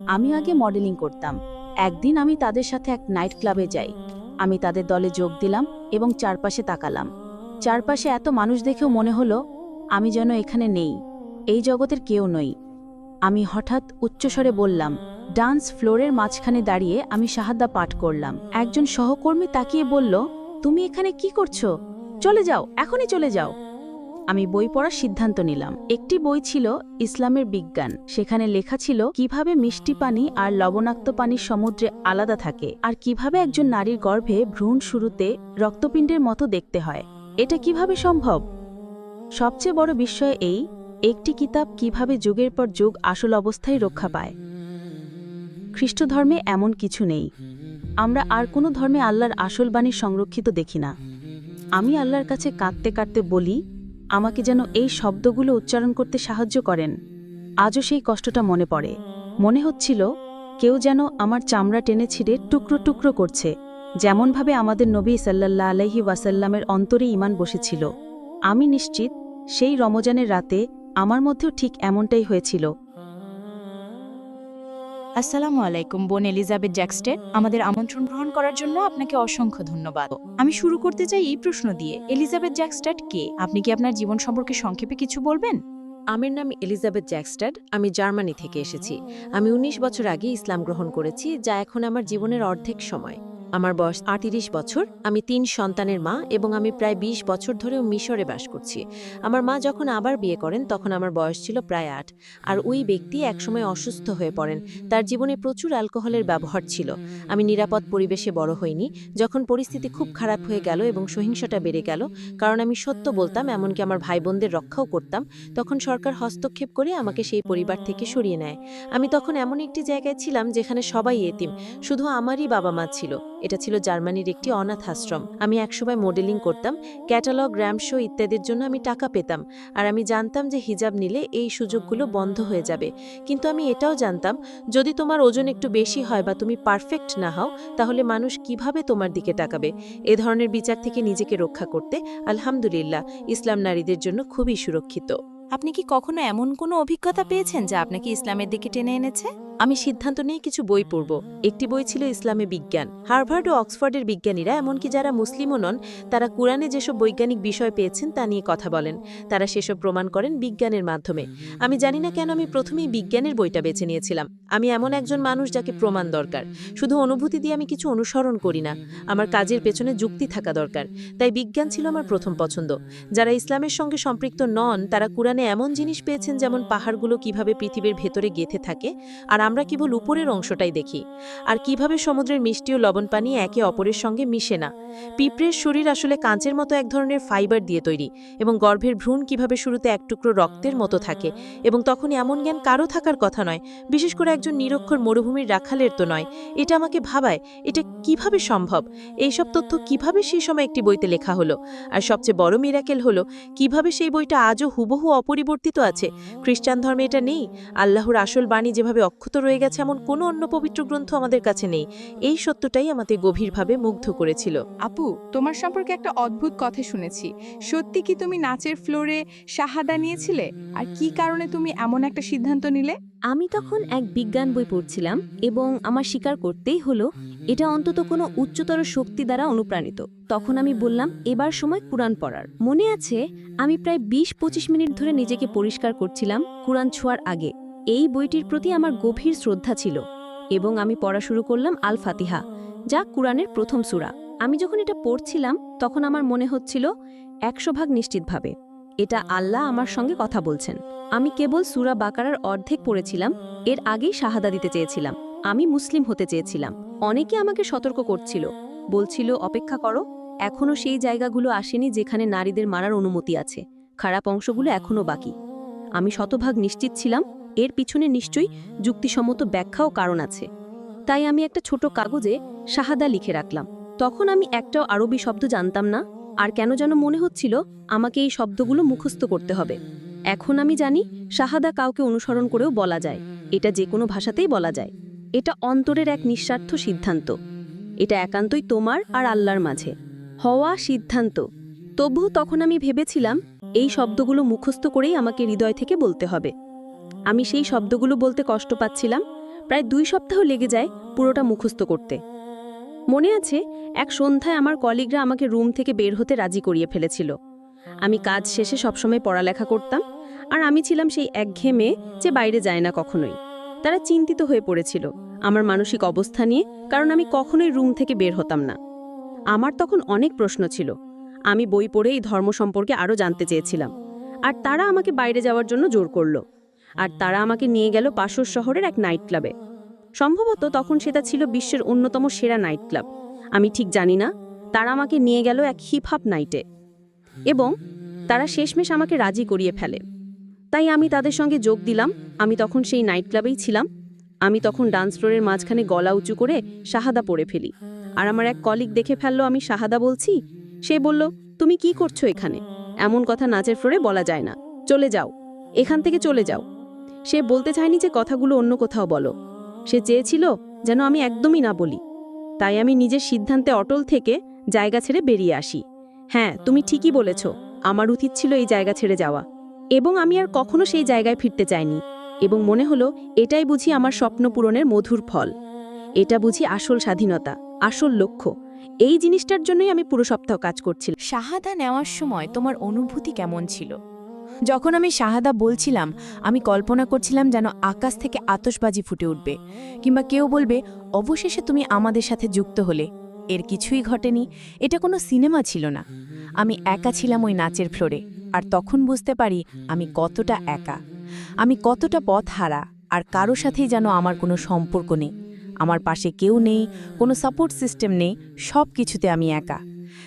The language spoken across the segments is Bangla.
আমি আগে মডেলিং করতাম। একদিন আমি তাদের সাথে এক নাইট ক্লাবে যাই। আমি তাদের দলে যোগ দিলাম এবং চারপাশে তাকালাম। চারপাশে এত মানুষ দেখেও মনে হলো, আমি যেন এখানে নেই। এই জগতের কেউ নই। আমি হঠাৎ উচ্চস্বরে বললাম ডান্স ফ্লোরের মাঝখানে দাঁড়িয়ে আমি শাহাদা পাঠ করলাম। একজন সহকর্মী তাকিয়ে বলল, তুমি এখানে কি করছ? চলে যাও, এখনই চলে যাও। আমি বই পড়ার সিদ্ধান্ত নিলাম। একটি বই ছিল ইসলামের বিজ্ঞান। সেখানে লেখা ছিল কীভাবে মিষ্টি পানি আর লবণাক্ত পানির সমুদ্রে আলাদা থাকে আর কীভাবে একজন নারীর গর্ভে ভ্রূণ শুরুতে রক্তপিণ্ডের মতো দেখতে হয়। এটা কীভাবে সম্ভব? সবচেয়ে বড় বিষয় এই, একটি কিতাব কীভাবে যুগের পর যুগ আসল অবস্থায় রক্ষা পায়। খ্রিস্টধর্মে এমন কিছু নেই। আমরা আর কোনো ধর্মে আল্লাহর আসল বাণী সংরক্ষিত দেখি না। আমি আল্লাহর কাছে কাঁদতে কাঁদতে বলি আমাকে যেন এই শব্দগুলো উচ্চারণ করতে সাহায্য করেন। আজও সেই কষ্টটা মনে পড়ে। মনে হচ্ছিল কেউ যেন আমার চামড়া টেনে ছিঁড়ে টুকরো টুকরো করছে, যেমনভাবে আমাদের নবী সাল্লাল্লা আলহি ওয়াসাল্লামের অন্তরে ইমান বসেছিল। আমি নিশ্চিত সেই রমজানের রাতে আমার মধ্যেও ঠিক এমনটাই হয়েছিল। আসসালামু আলাইকুম, বোন এলিজাবেথ জ্যাক্সটে। আমাদের আমন্ত্রণ গ্রহণ করার জন্য আপনাকে অসংখ্য ধন্যবাদ। আমি শুরু করতে চাই এই প্রশ্ন দিয়ে। এলিজাবেথ জ্যাক্সটেড কে? আপনি কি আপনার জীবন সম্পর্কে সংক্ষেপে কিছু বলবেন? আমার নাম এলিজাবেথ জ্যাকস্টাড। আমি জার্মানি থেকে এসেছি। আমি ১৯ বছর আগে ইসলাম গ্রহণ করেছি, যা এখন আমার জীবনের অর্ধেক সময়। আমার বয়স আটত্রিশ বছর, আমি তিন সন্তানের মা এবং আমি প্রায় ২০ বছর ধরেও মিশরে বাস করছি। আমার মা যখন আবার বিয়ে করেন, তখন আমার বয়স ছিল প্রায় আট। আর ওই ব্যক্তি একসময় অসুস্থ হয়ে পড়েন। তার জীবনে প্রচুর অ্যালকোহলের ব্যবহার ছিল। আমি নিরাপদ পরিবেশে বড় হইনি। যখন পরিস্থিতি খুব খারাপ হয়ে গেল এবং সহিংসতা বেড়ে গেল, কারণ আমি সত্য বলতাম, এমনকি আমার ভাই বোনদের রক্ষাও করতাম, তখন সরকার হস্তক্ষেপ করে আমাকে সেই পরিবার থেকে সরিয়ে নেয়। আমি তখন এমন একটি জায়গায় ছিলাম যেখানে সবাই এতিম, শুধু আমারই বাবা মা ছিল। এটা ছিল জার্মানির একটি অনাথ আশ্রম। আমি একসময় মডেলিং করতাম, ক্যাটালগ, র্যাম শো ইত্যাদির জন্য আমি টাকা পেতাম আর আমি জানতাম যে হিজাব নিলে এই সুযোগগুলো বন্ধ হয়ে যাবে। কিন্তু আমি এটাও জানতাম, যদি তোমার ওজন একটু বেশি হয় বা তুমি পারফেক্ট না হও, তাহলে মানুষ কীভাবে তোমার দিকে তাকাবে? এ ধরনের বিচার থেকে নিজেকে রক্ষা করতে আলহামদুলিল্লাহ, ইসলাম নারীদের জন্য খুবই সুরক্ষিত। আপনি কি কখনো এমন কোনো অভিজ্ঞতা পেয়েছেন যা আপনাকে ইসলামের দিকে টেনে এনেছে? আমি সিদ্ধান্ত নিয়ে কিছু বই পড়ব। একটি বই ছিল ইসলামে বিজ্ঞান। হার্ভার্ড ও অক্সফোর্ডের বিজ্ঞানীরা, এমনকি যারা মুসলিমও নন, তারা কোরআনে যেসব বৈজ্ঞানিক বিষয় পেয়েছেন তা নিয়ে কথা বলেন। তারা সেসব প্রমাণ করেন বিজ্ঞানের মাধ্যমে। আমি জানি না কেন আমি প্রথমেই বিজ্ঞানের বইটা বেছে নিয়েছিলাম। আমি এমন একজন মানুষ যাকে প্রমাণ দরকার। শুধু অনুভূতি দিয়ে আমি কিছু অনুসরণ করি না। আমার কাজের পেছনে যুক্তি থাকা দরকার। তাই বিজ্ঞান ছিল আমার প্রথম পছন্দ। যারা ইসলামের সঙ্গে সম্পৃক্ত নন, তারা কোরআনে এমন জিনিস পেয়েছেন যেমন পাহাড়গুলো কীভাবে পৃথিবীর ভেতরে গেঁথে থাকে, আর আমরা কেবল উপরের অংশটাই দেখি। আর কীভাবে সমুদ্রের মিষ্টি ও লবণ পানি একে অপরের সঙ্গে মিশে না। পিঁপড়ের শরীর আসলে কাঁচের মতো এক ধরনের ফাইবার দিয়ে তৈরি এবং গর্ভের ভ্রূণ কীভাবে শুরুতে এক টুকরো রক্তের মতো থাকে এবং তখন এমন জ্ঞান কারও থাকার কথা নয়, বিশেষ করে একজন নিরক্ষর মরুভূমির রাখালের তো নয়। এটা আমাকে ভাবায়, এটা কীভাবে সম্ভব? এইসব তথ্য কীভাবে সেই সময় একটি বইতে লেখা হলো? আর সবচেয়ে বড় মিরাকেল হলো, কীভাবে সেই বইটা আজও হুবহু অপরিবর্তিত আছে। খ্রিস্টান ধর্মে এটা নেই। আল্লাহর আসল বাণী যেভাবে অক্ষত রয়ে গেছে, এমন কোনো অন্য পবিত্র গ্রন্থ আমাদের কাছে নেই। এই সত্যটাই আমাকে গভীরভাবে মুগ্ধ করেছিল। আপু, তোমার সম্পর্কে একটা অদ্ভুত কথা শুনেছি। সত্যি কি তুমি নাচের ফ্লোরে শাহাদা নিয়েছিলে? আর কি কারণে তুমি এমন একটা সিদ্ধান্ত নিলে? আমি তখন এক বিজ্ঞান বই পড়ছিলাম এবং আমার স্বীকার করতেই হলো, এটা অন্তত কোনো উচ্চতর শক্তি দ্বারা অনুপ্রাণিত। তখন আমি বললাম, এবার সময় কোরআন পড়ার। মনে আছে, আমি প্রায় বিশ পঁচিশ মিনিট ধরে নিজেকে পরিষ্কার করছিলাম কোরআন ছোঁয়ার আগে। এই বইটির প্রতি আমার গভীর শ্রদ্ধা ছিল এবং আমি পড়া শুরু করলাম আল ফাতিহা যা কোরআনের প্রথম সূরা। আমি যখন এটা পড়ছিলাম, তখন আমার মনে হচ্ছিল, একশো ভাগ নিশ্চিতভাবে। এটা আল্লাহ আমার সঙ্গে কথা বলছেন। আমি কেবল সুরা বাকারার অর্ধেক পড়েছিলাম, এর আগেই শাহাদা দিতে চেয়েছিলাম। আমি মুসলিম হতে চেয়েছিলাম। অনেকে আমাকে সতর্ক করছিল। বলছিল, অপেক্ষা করো এখনও সেই জায়গাগুলো আসেনি যেখানে নারীদের মারার অনুমতি আছে। খারাপ অংশগুলো এখনও বাকি। আমি শতভাগ নিশ্চিত ছিলাম, এর পিছনে নিশ্চয়ই যুক্তিসম্মত ব্যাখ্যা ও কারণ আছে। তাই আমি একটা ছোট কাগজে শাহাদা লিখে রাখলাম। তখন আমি একটাও আরবি শব্দ জানতাম না। আর কেন যেন মনে হচ্ছিল আমাকে এই শব্দগুলো মুখস্থ করতে হবে। এখন আমি জানি শাহাদা কাউকে অনুসরণ করেও বলা যায়। এটা যে কোনো ভাষাতেই বলা যায়। এটা অন্তরের এক নিঃস্বার্থ সিদ্ধান্ত। এটা একান্তই তোমার আর আল্লাহর মাঝে। হওয়া সিদ্ধান্ত। তবু তখন আমি ভেবেছিলাম এই শব্দগুলো মুখস্থ করেই আমাকে হৃদয় থেকে বলতে হবে। আমি সেই শব্দগুলো বলতে কষ্ট পাচ্ছিলাম। প্রায় দুই সপ্তাহ লেগে যায় পুরোটা মুখস্থ করতে। মনে আছে, এক সন্ধ্যায় আমার কলিগরা আমাকে রুম থেকে বের হতে রাজি করিয়ে ফেলেছিল। আমি কাজ শেষে সবসময় পড়ালেখা করতাম, আর আমি ছিলাম সেই একঘেয়ে যে বাইরে যায় না কখনোই। তারা চিন্তিত হয়ে পড়েছিল, আমার মানসিক অবস্থা নিয়ে, কারণ আমি কখনোই রুম থেকে বের হতাম না। আমার তখন অনেক প্রশ্ন ছিল, আমি বই পড়ে এই ধর্ম সম্পর্কে আরও জানতে চেয়েছিলাম, আর তারা আমাকে বাইরে যাওয়ার জন্য জোর করল, আর তারা আমাকে নিয়ে গেল পাশর শহরের এক নাইট ক্লাবে সম্ভবত তখন সেটা ছিল বিশ্বের অন্যতম সেরা নাইট ক্লাব। আমি ঠিক জানি না, তারা আমাকে নিয়ে গেল এক হিপ হাপ নাইটে। এবং তারা শেষমেশ আমাকে রাজি করিয়ে ফেলে। তাই আমি তাদের সঙ্গে যোগ দিলাম, আমি তখন সেই নাইট ক্লাবেই ছিলাম। আমি তখন ডান্স ফ্লোরের মাঝখানে গলা উঁচু করে শাহাদা পড়ে ফেলি। আর আমার এক কলিগ দেখে ফেলল, আমি শাহাদা বলছি? সে বলল, তুমি কি করছ এখানে? এমন কথা নাচের ফ্লোরে বলা যায় না। চলে যাও। এখান থেকে চলে যাও। সে বলতে চায়নি যে কথাগুলো অন্য কোথাও বলো। সে চেয়েছিল যেন আমি একদমই না বলি। তাই আমি নিজের সিদ্ধান্তে অটল থেকে জায়গা ছেড়ে বেরিয়ে আসি। হ্যাঁ তুমি ঠিকই বলেছ, আমার উচিত ছিল এই জায়গা ছেড়ে যাওয়া। এবং আমি আর কখনো সেই জায়গায় ফিরতে চাইনি। এবং মনে হলো, এটাই বুঝি আমার স্বপ্ন পূরণের মধুর ফল। এটা বুঝি আসল স্বাধীনতা, আসল লক্ষ্য। এই জিনিসটার জন্যই আমি পুরো সপ্তাহ কাজ করছিলাম। শাহাদা নেওয়ার সময় তোমার অনুভূতি কেমন ছিল? যখন আমি শাহাদা বলছিলাম, আমি কল্পনা করছিলাম যেন আকাশ থেকে আতসবাজি ফুটে উঠবে। কিংবা কেউ বলবে, অবশেষে তুমি আমাদের সাথে যুক্ত হলে। এর কিছুই ঘটেনি। এটা কোনো সিনেমা ছিল না। আমি একা ছিলাম ওই নাচের ফ্লোরে। আর তখন বুঝতে পারি, আমি কতটা একা। আমি কতটা পথ হারা। আর কারও সাথেই যেন আমার কোনো সম্পর্ক নেই। আমার পাশে কেউ নেই, কোনো সাপোর্ট সিস্টেম নেই সব কিছুতে আমি একা।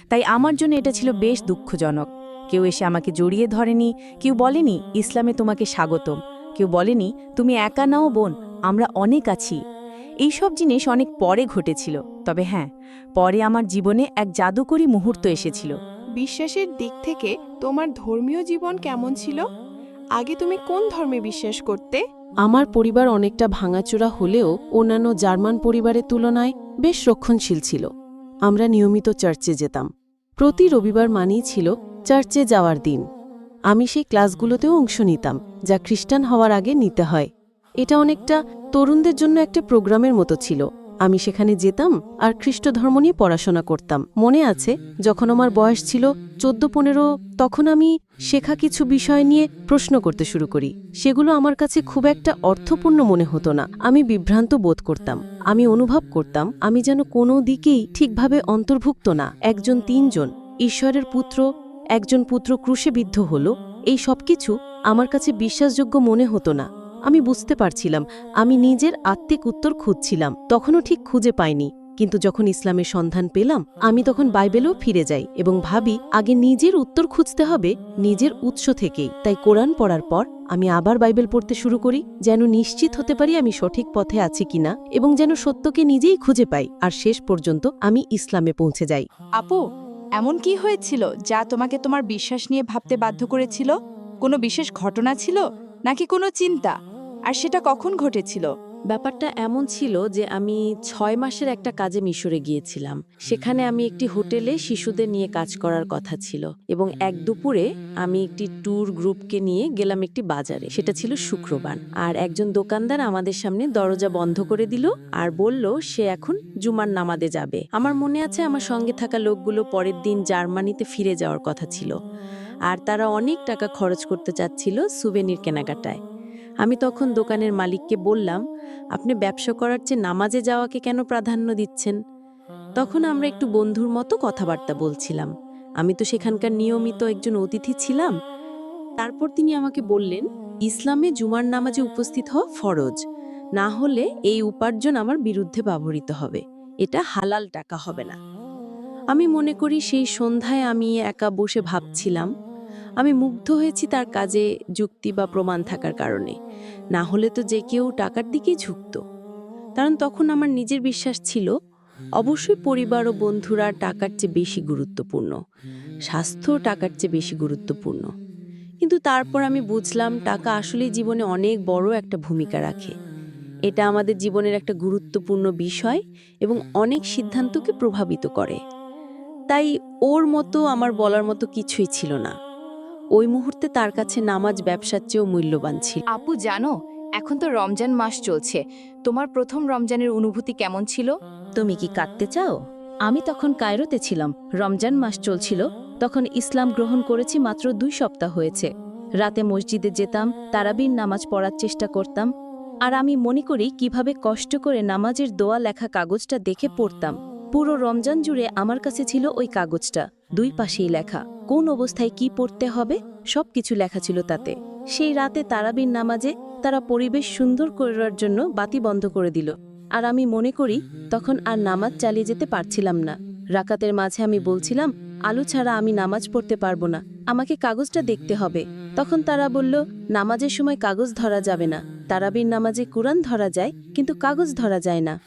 তাই আমার জন্য এটা ছিল বেশ দুঃখজনক। কেউ এসে আমাকে জড়িয়ে ধরেনি কেউ বলেনি ইসলামে তোমাকে স্বাগতম। কেউ বলেনি তুমি একা নাও বোন আমরা অনেক আছি। এইসব জিনিস অনেক পরে ঘটেছিল তবে হ্যাঁ পরে আমার জীবনে এক জাদুকরী মুহূর্ত এসেছিল। বিশ্বাসের দিক থেকে তোমার ধর্মীয় জীবন কেমন ছিল? আগে তুমি কোন ধর্মে বিশ্বাস করতে? আমার পরিবার অনেকটা ভাঙাচোরা হলেও অন্যান্য জার্মান পরিবারের তুলনায় বেশ রক্ষণশীল ছিল। আমরা নিয়মিত চার্চে যেতাম। প্রতি রবিবার মানেই ছিল চার্চে যাওয়ার দিন। আমি সেই ক্লাসগুলোতেও অংশ নিতাম, যা খ্রিস্টান হওয়ার আগে নিতে হয়। এটা অনেকটা তরুণদের জন্য একটা প্রোগ্রামের মতো ছিল। আমি সেখানে যেতাম আর খ্রিস্ট ধর্ম নিয়ে পড়াশোনা করতাম। মনে আছে, যখন আমার বয়স ছিল চোদ্দ পনেরো তখন আমি শেখা কিছু বিষয় নিয়ে প্রশ্ন করতে শুরু করি। সেগুলো আমার কাছে খুব একটা অর্থপূর্ণ মনে হতো না। আমি বিভ্রান্ত বোধ করতাম। আমি অনুভব করতাম, আমি যেন কোনো দিকেই ঠিকভাবে অন্তর্ভুক্ত না। একজন তিনজন, ঈশ্বরের পুত্র, একজন পুত্র ক্রুশে বিদ্ধ হল, এই সবকিছু আমার কাছে বিশ্বাসযোগ্য মনে হতো না। আমি বুঝতে পারছিলাম, আমি নিজের আত্মিক উত্তর খুঁজছিলাম, তখনও ঠিক খুঁজে পাইনি। কিন্তু যখন ইসলামের সন্ধান পেলাম, আমি তখন বাইবেলেও ফিরে যাই এবং ভাবি, আগে নিজের উত্তর খুঁজতে হবে, নিজের উৎস থেকেই। তাই কোরআন পড়ার পর, আমি আবার বাইবেল পড়তে শুরু করি, যেন নিশ্চিত হতে পারি আমি সঠিক পথে আছি কিনা এবং যেন সত্যকে নিজেই খুঁজে পাই, আর শেষ পর্যন্ত আমি ইসলামে পৌঁছে যাই। আপু, এমন কি হয়েছিল যা তোমাকে তোমার বিশ্বাস নিয়ে ভাবতে বাধ্য করেছিল? কোনো বিশেষ ঘটনা ছিল? নাকি কোনো চিন্তা? আর সেটা কখন ঘটেছিল? ব্যাপারটা এমন ছিল যে আমি ছয় মাসের একটা কাজে মিশরে গিয়েছিলাম। সেখানে আমি একটি হোটেলে শিশুদের নিয়ে কাজ করার কথা ছিল এবং এক দুপুরে আমি একটি ট্যুর গ্রুপকে নিয়ে গেলাম একটি বাজারে। সেটা ছিল শুক্রবার। আর একজন দোকানদার আমাদের সামনে দরজা বন্ধ করে দিল আর বলল, সে এখন জুমার নামাদে যাবে। আমার মনে আছে আমার সঙ্গে থাকা লোকগুলো পরের দিন জার্মানিতে ফিরে যাওয়ার কথা ছিল। আর তারা অনেক টাকা খরচ করতে চাচ্ছিল সুবেনির কেনাকাটায়। আমি তখন দোকানের মালিককে বললাম, আপনি ব্যবসা করার চেয়ে নামাজে যাওয়াকে কেন প্রাধান্য দিচ্ছেন? তখন আমরা একটু বন্ধুর মতো কথাবার্তা বলছিলাম। আমি তো সেখানকার নিয়মিত একজন অতিথি ছিলাম। তারপর তিনি আমাকে বললেন, ইসলামে জুমার নামাজে উপস্থিত হওয়া ফরজ। না হলে এই উপার্জন আমার বিরুদ্ধে ব্যবহৃত হবে। এটা হালাল টাকা হবে না। আমি মনে করি সেই সন্ধ্যায় আমি একা বসে ভাবছিলাম আমি মুগ্ধ হয়েছি তার কাজে যুক্তি বা প্রমাণ থাকার কারণে। না হলে তো যে কেউ টাকার দিকেই ঝুঁকত। কারণ তখন আমার নিজের বিশ্বাস ছিল, অবশ্যই পরিবার ও বন্ধুরা টাকার চেয়ে বেশি গুরুত্বপূর্ণ, স্বাস্থ্য টাকার চেয়ে বেশি গুরুত্বপূর্ণ। কিন্তু তারপর আমি বুঝলাম, টাকা আসলেই জীবনে অনেক বড় একটা ভূমিকা রাখে। এটা আমাদের জীবনের একটা গুরুত্বপূর্ণ বিষয় এবং অনেক সিদ্ধান্তকে প্রভাবিত করে। তাই ওর মতো আমার বলার মতো কিছুই ছিল না। ওই মুহূর্তে তার কাছে নামাজ ব্যবসার চেয়েও মূল্যবান ছিল। আপু জানো এখন তো রমজান মাস চলছে। তোমার প্রথম রমজানের অনুভূতি কেমন ছিল? তুমি কি কাঁদতে চাও? আমি তখন কায়রোতে ছিলাম। রমজান মাস চলছিল তখন ইসলাম গ্রহণ করেছি মাত্র দুই সপ্তাহ হয়েছে। রাতে মসজিদে যেতাম তারাবির নামাজ পড়ার চেষ্টা করতাম আর আমি মনে করি কীভাবে কষ্ট করে নামাজের দোয়া লেখা কাগজটা দেখে পড়তাম। পুরো রমজান জুড়ে আমার কাছে ছিল ওই কাগজটা। দুই পাশেই লেখা, কোন অবস্থায় কি পড়তে হবে? সবকিছু লেখা ছিল তাতে। সেই রাতে তারাবির নামাজে তারা পরিবেশ সুন্দর করার জন্য বাতি বন্ধ করে দিল। আর আমি মনে করি, তখন আর নামাজ চালিয়ে যেতে পারছিলাম না। রাকাতের মাঝে আমি বলছিলাম, আলু ছাড়া আমি নামাজ পড়তে পারব না। আমাকে কাগজটা দেখতে হবে। তখন তারা বলল, নামাজের সময় কাগজ ধরা যাবে না। তারাবির নামাজে কোরআন ধরা যায়, কিন্তু কাগজ ধরা যায় না।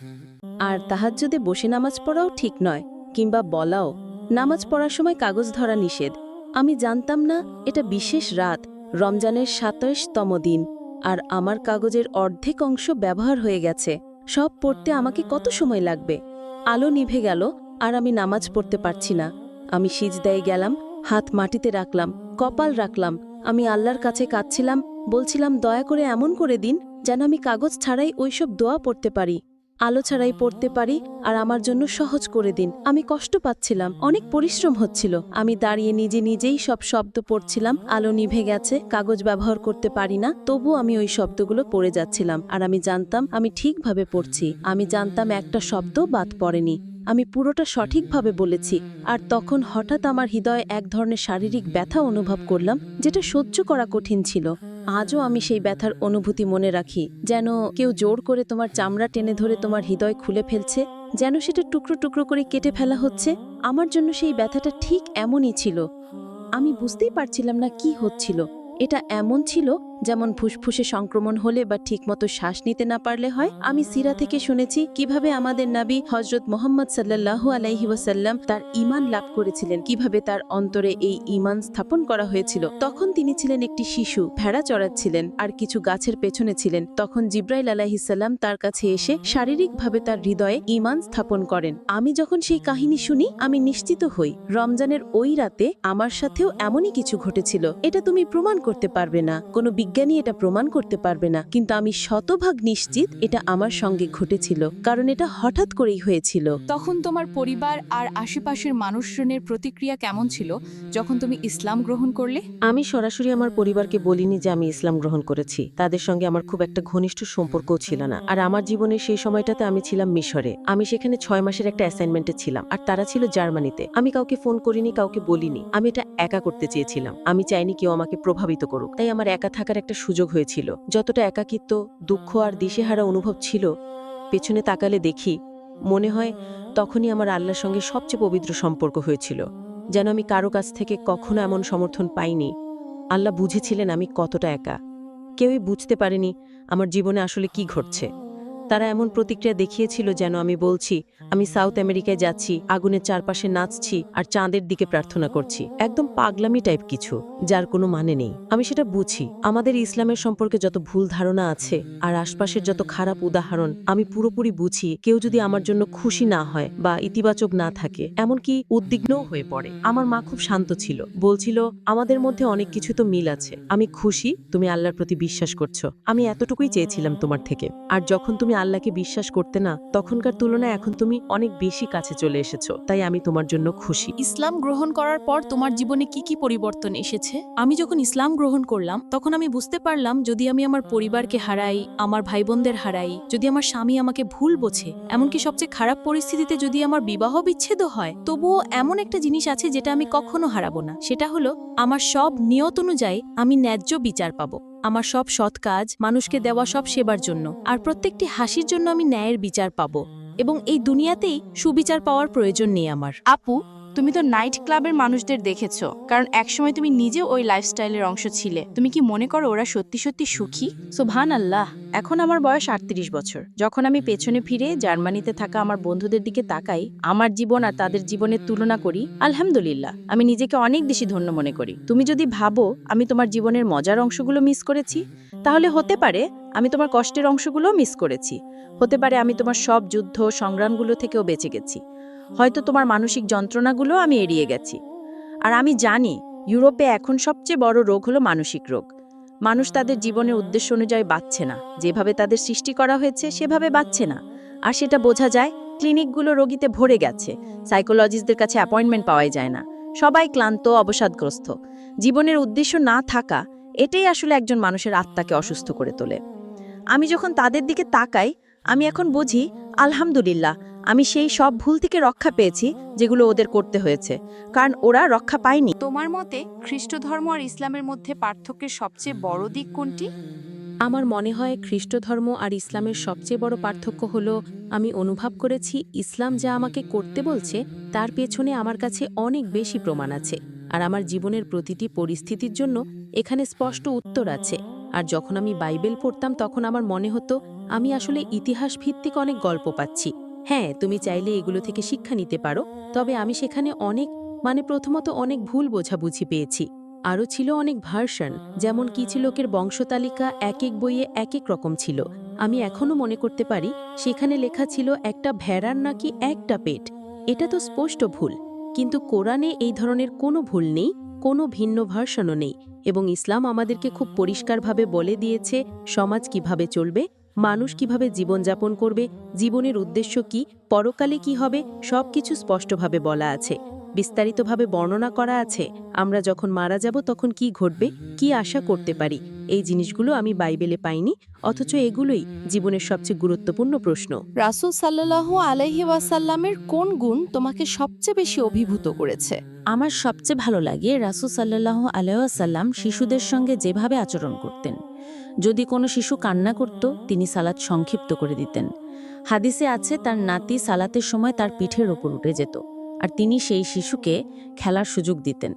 আর তাহার যদি বসে নামাজ পড়াও ঠিক নয়, কিংবা বলাও। নামাজ পড়ার সময় কাগজ ধরা নিষেধ। আমি জানতাম না, এটা বিশেষ রাত, রমজানের সাতাইশতম দিন, আর আমার কাগজের অর্ধেক অংশ ব্যবহার হয়ে গেছে। সব পড়তে আমাকে কত সময় লাগবে? আলো নিভে গেল, আর আমি নামাজ পড়তে পারছি না। আমি সিজদায় গেলাম, হাত মাটিতে রাখলাম, কপাল রাখলাম, আমি আল্লাহর কাছে কাঁদছিলাম, বলছিলাম, দয়া করে এমন করে দিন, যেন আমি কাগজ ছাড়াই ওইসব দোয়া পড়তে পারি। আলো ছাড়াই পড়তে পারি আর আমার জন্য সহজ করে দিন। আমি কষ্ট পাচ্ছিলাম, অনেক পরিশ্রম হচ্ছিল। আমি দাঁড়িয়ে নিজে নিজেই সব শব্দ পড়ছিলাম, আলো নিভে গেছে, কাগজ ব্যবহার করতে পারি না, তবু আমি ওই শব্দগুলো পড়ে যাচ্ছিলাম আর আমি জানতাম আমি ঠিকভাবে পড়ছি। আমি জানতাম একটা শব্দ বাদ পড়েনি। আমি পুরোটা সঠিকভাবে বলেছি আর তখন হঠাৎ আমার হৃদয়ে এক ধরনের শারীরিক ব্যথা অনুভব করলাম, যেটা সহ্য করা কঠিন ছিল। আজও আমি সেই ব্যথার অনুভূতি মনে রাখি, যেন কেউ জোর করে তোমার চামড়া টেনে ধরে তোমার হৃদয় খুলে ফেলছে, যেন সেটা টুকরো টুকরো করে কেটে ফেলা হচ্ছে, আমার জন্য সেই ব্যথাটা ঠিক এমনই ছিল। আমি বুঝতেই পারছিলাম না কি হচ্ছিল, এটা এমন ছিল যেমন ফুসফুসে সংক্রমণ হলে বা ঠিকমতো শ্বাস নিতে না পারলে হয়, আমি সিরা থেকে শুনেছি কীভাবে আমাদের নাবী হজরত মোহাম্মদ সাল্লাল্লাহু আলাইহি ওয়াসাল্লাম তার ইমান লাভ করেছিলেন, কীভাবে তার অন্তরে এই ঈমান স্থাপন করা হয়েছিল। তখন তিনি ছিলেন একটি শিশু, ভেড়া চড়াচ্ছিলেন আর কিছু গাছের পেছনে ছিলেন। তখন জিব্রাইল আলাইহিসাল্লাম তার কাছে এসে শারীরিকভাবে তার হৃদয়ে ইমান স্থাপন করেন। আমি যখন সেই কাহিনী শুনি, আমি নিশ্চিত হই, রমজানের ওই রাতে আমার সাথেও এমনই কিছু ঘটেছিল। এটা তুমি প্রমাণ করতে পারবে না। কোনো বিজ্ঞানী এটা প্রমাণ করতে পারবে না। কিন্তু আমি শতভাগ নিশ্চিত এটা আমার সঙ্গে ঘটেছিল কারণ এটা হঠাৎ করেই হয়েছিল। তখন তোমার পরিবার আর আশেপাশের মানুষজনের প্রতিক্রিয়া কেমন ছিল যখন তুমি ইসলাম গ্রহণ করলে? আমি সরাসরি আমার পরিবারকে বলিনি যে আমি ইসলাম গ্রহণ করেছি। তাদের সঙ্গে আমার খুব একটা ঘনিষ্ঠ সম্পর্কও ছিল না। আর আমার জীবনের সেই সময়টাতে আমি ছিলাম মিশরে। আমি সেখানে ছয় মাসের একটা অ্যাসাইনমেন্টে ছিলাম আর তারা ছিল জার্মানিতে। আমি কাউকে ফোন করিনি কাউকে বলিনি। আমি এটা একা করতে চেয়েছিলাম। আমি চাইনি কেউ আমাকে প্রভাবিত করুক। তাই আমার একা থাকার একটা সুযোগ হয়েছিল। যতটা একাকিত্ব, দুঃখ আর দিশেহারা অনুভব ছিল, পেছনে তাকালে দেখি, মনে হয় তখনই আমার আল্লাহর সঙ্গে সবচেয়ে পবিত্র সম্পর্ক হয়েছিল। যেন আমি কারও কাছ থেকে কখনো এমন সমর্থন পাইনি। আল্লাহ বুঝেছিলেন আমি কতটা একা। কেউই বুঝতে পারেনি আমার জীবনে আসলে কি ঘটছে। তারা এমন প্রতিক্রিয়া দেখিয়েছিল যেন আমি বলছি, আমি সাউথ আমেরিকায় যাচ্ছি, আগুনের চারপাশে নাচছি আর চাঁদের দিকে প্রার্থনা করছি। একদম পাগলামি টাইপ কিছু, যার কোনো মানে নেই। আমি সেটা বুঝি। আমাদের ইসলামের সম্পর্কে যত ভুল ধারণা আছে আর আশপাশের যত খারাপ উদাহরণ, আমি পুরোপুরি বুঝি কেউ যদি আমার জন্য খুশি না হয় বা ইতিবাচক না থাকে, এমনকি উদ্বিগ্নও হয়ে পড়ে। আমার মা খুব শান্ত ছিল। বলছিল, আমাদের মধ্যে অনেক কিছু তো মিল আছে। আমি খুশি, তুমি আল্লাহর প্রতি বিশ্বাস করছ। আমি এতটুকুই চেয়েছিলাম তোমার থেকে। আর যখন তুমি আল্লাহকে বিশ্বাস করতে না, তখনকার তুলনায় এখন তুমি অনেক বেশি কাছে চলে এসেছ, তাই আমি তোমার জন্য খুশি। ইসলাম গ্রহণ করার পর তোমার জীবনে কি কি পরিবর্তন এসেছে? আমি যখন ইসলাম গ্রহণ করলাম, তখন আমি বুঝতে পারলাম যদি আমি আমার পরিবারকে হারাই, আমার ভাই বোনদের হারাই, যদি আমার স্বামী আমাকে ভুল বোঝে, এমনকি সবচেয়ে খারাপ পরিস্থিতিতে যদি আমার বিবাহ বিচ্ছেদ হয়, তবুও এমন একটা জিনিস আছে যেটা আমি কখনো হারাবো না, সেটা হলো, আমার সব নিয়ত অনুযায়ী আমি ন্যায্য বিচার পাবো। আমার সব সৎ কাজ মানুষকে দেওয়া সব সেবার জন্য। আর প্রত্যেকটি হাসির জন্য আমি ন্যায়ের বিচার পাবো। এবং এই দুনিয়াতেই সুবিচার পাওয়ার প্রয়োজন নেই আমার। আপু তুমি তো নাইট ক্লাবের মানুষদের দেখেছ, কারণ একসময় তুমি নিজে ওই লাইফস্টাইলের অংশ ছিলে। তুমি কি মনে করো ওরা সত্যি সত্যি সুখী? সুবহান আল্লাহ এখন আমার বয়স আটত্রিশ বছর। যখন আমি পেছনে ফিরে জার্মানিতে থাকা আমার বন্ধুদের দিকে তাকাই, আমার জীবন আর তাদের জীবনের তুলনা করি, আলহামদুলিল্লাহ, আমি নিজেকে অনেক বেশি ধন্য মনে করি। তুমি যদি ভাবো আমি তোমার জীবনের মজার অংশগুলো মিস করেছি, তাহলে হতে পারে আমি তোমার কষ্টের অংশগুলো মিস করেছি। হতে পারে আমি তোমার সব যুদ্ধ, সংগ্রামগুলো থেকেও বেঁচে গেছি। হয়তো তোমার মানসিক যন্ত্রণাগুলো আমি এড়িয়ে গেছি। আর আমি জানি, ইউরোপে এখন সবচেয়ে বড় রোগ হলো মানসিক রোগ। মানুষ তাদের জীবনের উদ্দেশ্য অনুযায়ী বাঁচছে না। যেভাবে তাদের সৃষ্টি করা হয়েছে, সেভাবে বাঁচছে না। আর সেটা বোঝা যায়, ক্লিনিকগুলো রোগীতে ভরে গেছে। সাইকোলজিস্টদের কাছে অ্যাপয়েন্টমেন্ট পাওয়াই যায় না। সবাই ক্লান্ত, অবসাদগ্রস্ত। জীবনের উদ্দেশ্য না থাকা, এটাই আসলে একজন মানুষের আত্মাকে অসুস্থ করে তোলে। আমি যখন তাদের দিকে তাকাই, আমি এখন বুঝি, আলহামদুলিল্লাহ আমি সেই সব ভুল থেকে রক্ষা পেয়েছি যেগুলো ওদের করতে হয়েছে কারণ ওরা রক্ষা পায়নি। তোমার মতে খ্রিস্ট ধর্ম আর ইসলামের মধ্যে পার্থক্যের সবচেয়ে বড় দিক কোনটি? আমার মনে হয় খ্রিস্ট ধর্ম আর ইসলামের সবচেয়ে বড় পার্থক্য হলো আমি অনুভব করেছি ইসলাম যা আমাকে করতে বলছে তার পেছনে আমার কাছে অনেক বেশি প্রমাণ আছে। আর আমার জীবনের প্রতিটি পরিস্থিতির জন্য এখানে স্পষ্ট উত্তর আছে। আর যখন আমি বাইবেল পড়তাম তখন আমার মনে হতো আমি আসলে ইতিহাস ভিত্তিক অনেক গল্প পাচ্ছি। হ্যাঁ তুমি চাইলে এগুলো থেকে শিক্ষা নিতে পারো, তবে আমি সেখানে অনেক মানে প্রথমত অনেক ভুল বোঝাবুঝি পেয়েছি। আরও ছিল অনেক ভার্সন, যেমন কিছু লোকের বংশতালিকা এক এক বইয়ে এক এক রকম ছিল। আমি এখনও মনে করতে পারি, সেখানে লেখা ছিল একটা ভেড়ার নাকি একটা পেট। এটা তো স্পষ্ট ভুল, কিন্তু কোরআনে এই ধরনের কোনো ভুল নেই, কোনো ভিন্ন ভার্সনও নেই, এবং ইসলাম আমাদেরকে খুব পরিষ্কারভাবে বলে দিয়েছে, সমাজ কীভাবে চলবে মানুষ কীভাবে জীবনযাপন করবে জীবনের উদ্দেশ্য কি পরকালে কি হবে সবকিছু স্পষ্টভাবে বলা আছে। বিস্তারিতভাবে বর্ণনা করা আছে আমরা যখন মারা যাব তখন কি ঘটবে কি আশা করতে পারি এই জিনিসগুলো আমি বাইবেলে পাইনি অথচ এগুলোই জীবনের সবচেয়ে গুরুত্বপূর্ণ প্রশ্ন। রাসূল সাল্লাল্লাহু আলাইহি ওয়াসাল্লামের কোন গুণ তোমাকে সবচেয়ে বেশি অভিভূত করেছে? আমার সবচেয়ে ভালো লাগে রাসুল সাল্লাহ আলাইসাল্লাম শিশুদের সঙ্গে যেভাবে আচরণ করতেন। যদি কোনো শিশু কান্না করত তিনি সালাত সংক্ষিপ্ত করে দিতেন। হাদিসে আছে তার নাতি সালাতের সময় তার পিঠের ওপর উঠে যেত। আর তিনি সেই শিশুকে খেলার সুযোগ দিতেন।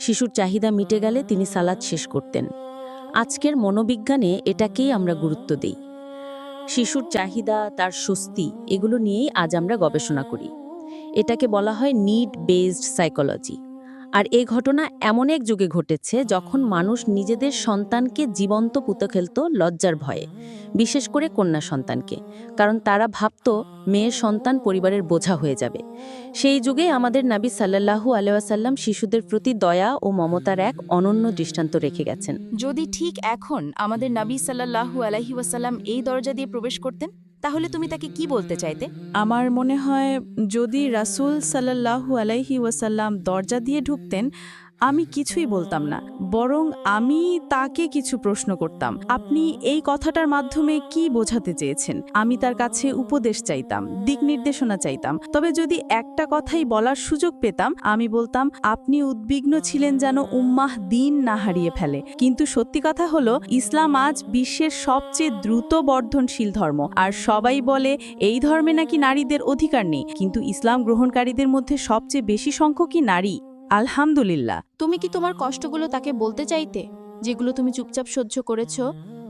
শিশুর চাহিদা মিটে গেলে তিনি সালাদ শেষ করতেন। আজকের মনোবিজ্ঞানে এটাকেই আমরা গুরুত্ব দিই। শিশুর চাহিদা, তার স্বস্তি, এগুলো নিয়েই আজ আমরা গবেষণা করি। এটাকে বলা হয় নিড বেসড সাইকোলজি আর এই ঘটনা এমন এক যুগে ঘটেছে যখন মানুষ নিজেদের সন্তানকে জীবন্ত পুঁতে খেলত লজ্জার ভয়ে, বিশেষ করে কন্যা সন্তানকে। কারণ তারা ভাবত, মেয়ের সন্তান পরিবারের বোঝা হয়ে যাবে। সেই যুগে আমাদের নাবি সাল্লাল্লাহু আলাইসাল্লাম শিশুদের প্রতি দয়া ও মমতার এক অনন্য দৃষ্টান্ত রেখে গেছেন। যদি ঠিক এখন আমাদের নাবি সাল্লাল্লাহু আলাইহি ওয়াসাল্লাম এই দরজা দিয়ে প্রবেশ করতেন? তাহলে তুমি তাকে কি বলতে চাইতে? আমার মনে হয়, যদি রাসুল সাল্লাহ আলাইহি ওয়াসাল্লাম দরজা দিয়ে ঢুকতেন আমি কিছুই বলতাম না, বরং আমি তাকে কিছু প্রশ্ন করতাম। আপনি এই কথাটার মাধ্যমে কি বোঝাতে চেয়েছেন? আমি তার কাছে উপদেশ চাইতাম, দিক নির্দেশনা চাইতাম। তবে যদি একটা কথাই বলার সুযোগ পেতাম, আমি বলতাম, আপনি উদ্বিগ্ন ছিলেন যেন উম্মাহ দিন না হারিয়ে ফেলে। কিন্তু সত্যি কথা হলো, ইসলাম আজ বিশ্বের সবচেয়ে দ্রুত বর্ধনশীল ধর্ম। আর সবাই বলে, এই ধর্মে নাকি নারীদের অধিকার নেই। কিন্তু ইসলাম গ্রহণকারীদের মধ্যে সবচেয়ে বেশি সংখ্যকই নারী? আলহামদুলিল্লাহ। তুমি কি তোমার কষ্টগুলো তাকে বলতে চাইতে? যেগুলো তুমি চুপচাপ সহ্য করেছ?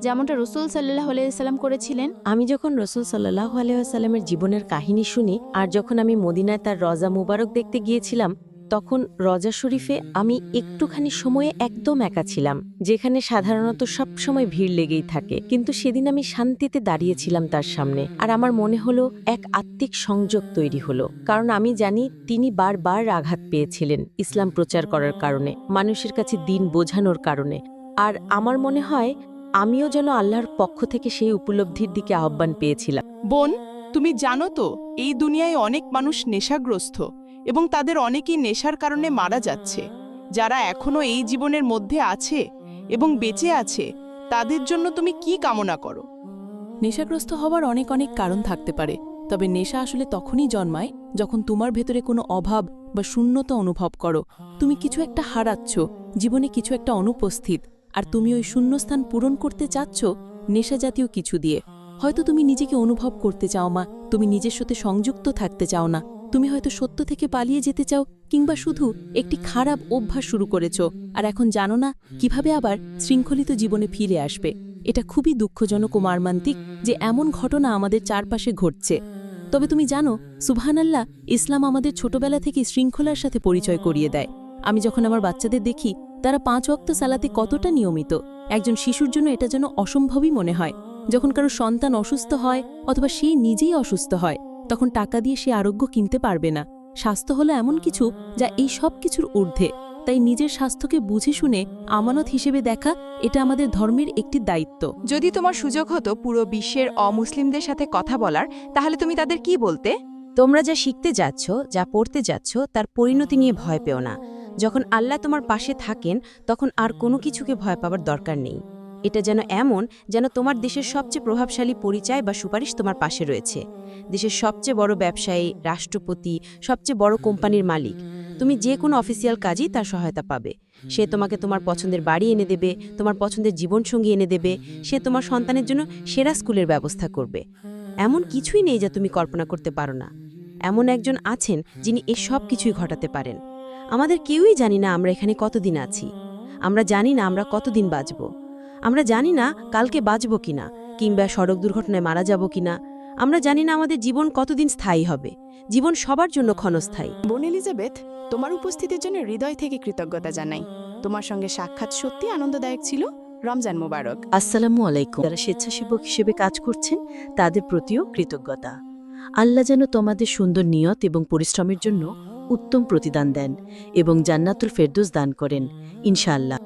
যেমনটা রসুল সাল্লাহ আলাইসাল্লাম করেছিলেন? আমি যখন রসুল সাল্লাহ আলাইসাল্লামের জীবনের কাহিনী শুনি আর যখন আমি মদিনায় তার রজা মুবারক দেখতে গিয়েছিলাম তখন রজা শরীফে আমি একটুখানি সময়ে একদম একা ছিলাম, যেখানে সাধারণত সব সময় ভিড় লেগেই থাকে। কিন্তু সেদিন আমি শান্তিতে দাঁড়িয়েছিলাম তার সামনে, আর আমার মনে হলো এক আত্মিক সংযোগ তৈরি হলো। কারণ আমি জানি তিনি বারবার আঘাত পেয়েছিলেন ইসলাম প্রচার করার কারণে, মানুষের কাছে দিন বোঝানোর কারণে। আর আমার মনে হয় আমিও যেন আল্লাহর পক্ষ থেকে সেই উপলব্ধির দিকে আহ্বান পেয়েছিলাম। বোন, তুমি জানো তো, এই দুনিয়ায় অনেক মানুষ নেশাগ্রস্ত। এবং তাদের অনেকেই নেশার কারণে মারা যাচ্ছে। যারা এখনও এই জীবনের মধ্যে আছে এবং বেঁচে আছে, তাদের জন্য তুমি কি কামনা করো? নেশাগ্রস্ত হওয়ার অনেক অনেক কারণ থাকতে পারে, তবে নেশা আসলে তখনই জন্মায় যখন তোমার ভেতরে কোনো অভাব বা শূন্যতা অনুভব করো। তুমি কিছু একটা হারাচ্ছ, জীবনে কিছু একটা অনুপস্থিত, আর তুমি ওই শূন্যস্থান পূরণ করতে চাচ্ছ নেশা জাতীয় কিছু দিয়ে। হয়তো তুমি নিজেকে অনুভব করতে চাও মা, তুমি নিজের সাথে সংযুক্ত থাকতে চাও না তুমি হয়তো সত্য থেকে পালিয়ে যেতে চাও কিংবা শুধু একটি খারাপ অভ্যাস শুরু করেছ আর এখন জানো না কীভাবে আবার শৃঙ্খলিত জীবনে ফিরে আসবে। এটা খুবই দুঃখজনক ও মার্মান্তিক যে এমন ঘটনা আমাদের চারপাশে ঘটছে। তবে তুমি জানো, সুবহানাল্লাহ, ইসলাম আমাদের ছোটবেলা থেকে শৃঙ্খলার সাথে পরিচয় করিয়ে দেয়। আমি যখন আমার বাচ্চাদের দেখি, তারা পাঁচ ওয়াক্ত সালাতে কতটা নিয়মিত? একজন শিশুর জন্য এটা যেন অসম্ভবই মনে হয়। যখন কারও সন্তান অসুস্থ হয় অথবা সে নিজেই অসুস্থ হয় তখন টাকা দিয়ে সে আরোগ্য কিনতে পারবে না। স্বাস্থ্য হলো এমন কিছু যা এই সব কিছুর ঊর্ধ্বে। তাই নিজের স্বাস্থ্যকে বুঝে শুনে আমানত হিসেবে দেখা এটা আমাদের ধর্মের একটি দায়িত্ব। যদি তোমার সুযোগ হতো পুরো বিশ্বের অমুসলিমদের সাথে কথা বলার তাহলে তুমি তাদের কি বলতে? তোমরা যা শিখতে যাচ্ছ যা পড়তে যাচ্ছ তার পরিণতি নিয়ে ভয় পেও না। যখন আল্লাহ তোমার পাশে থাকেন তখন আর কোনো কিছুকে ভয় পাওয়ার দরকার নেই। এটা যেন এমন যেন তোমার দেশের সবচেয়ে প্রভাবশালী পরিচয় বা সুপারিশ তোমার পাশে রয়েছে। দেশের সবচেয়ে বড় ব্যবসায়ী, রাষ্ট্রপতি, সবচেয়ে বড় কোম্পানির মালিক। তুমি যে কোনো অফিসিয়াল কাজই তার সহায়তা পাবে। সে তোমাকে তোমার পছন্দের বাড়ি এনে দেবে, তোমার পছন্দের জীবনসঙ্গী এনে দেবে, সে তোমার সন্তানের জন্য সেরা স্কুলের ব্যবস্থা করবে। এমন কিছুই নেই যা তুমি কল্পনা করতে পারো না। এমন একজন আছেন যিনি এ সব কিছুই ঘটাতে পারেন। আমাদের কেউই জানি না আমরা এখানে কতদিন আছি। আমরা জানি না আমরা কতদিন বাঁচব। আমরা জানি না কালকে বাঁচব কিনা কিংবা সড়ক দুর্ঘটনায় মারা যাব কিনা। আমরা জানি না আমাদের জীবন কতদিন স্থায়ী হবে। জীবন সবার জন্য ক্ষণস্থায়ী। বোন এলিজাবেথ তোমার উপস্থিতির জন্য হৃদয় থেকে কৃতজ্ঞতা জানাই। তোমার সঙ্গে সাক্ষাৎ সত্যি আনন্দদায়ক ছিল। রমজান মোবারক। আসসালামু আলাইকুম। যারা স্বেচ্ছাসেবক হিসেবে কাজ করছেন তাদের প্রতিও কৃতজ্ঞতা। আল্লাহ যেন তোমাদের সুন্দর নিয়ত এবং পরিশ্রমের জন্য উত্তম প্রতিদান দেন এবং জান্নাতুল ফেরদৌস দান করেন ইনশাআল্লাহ।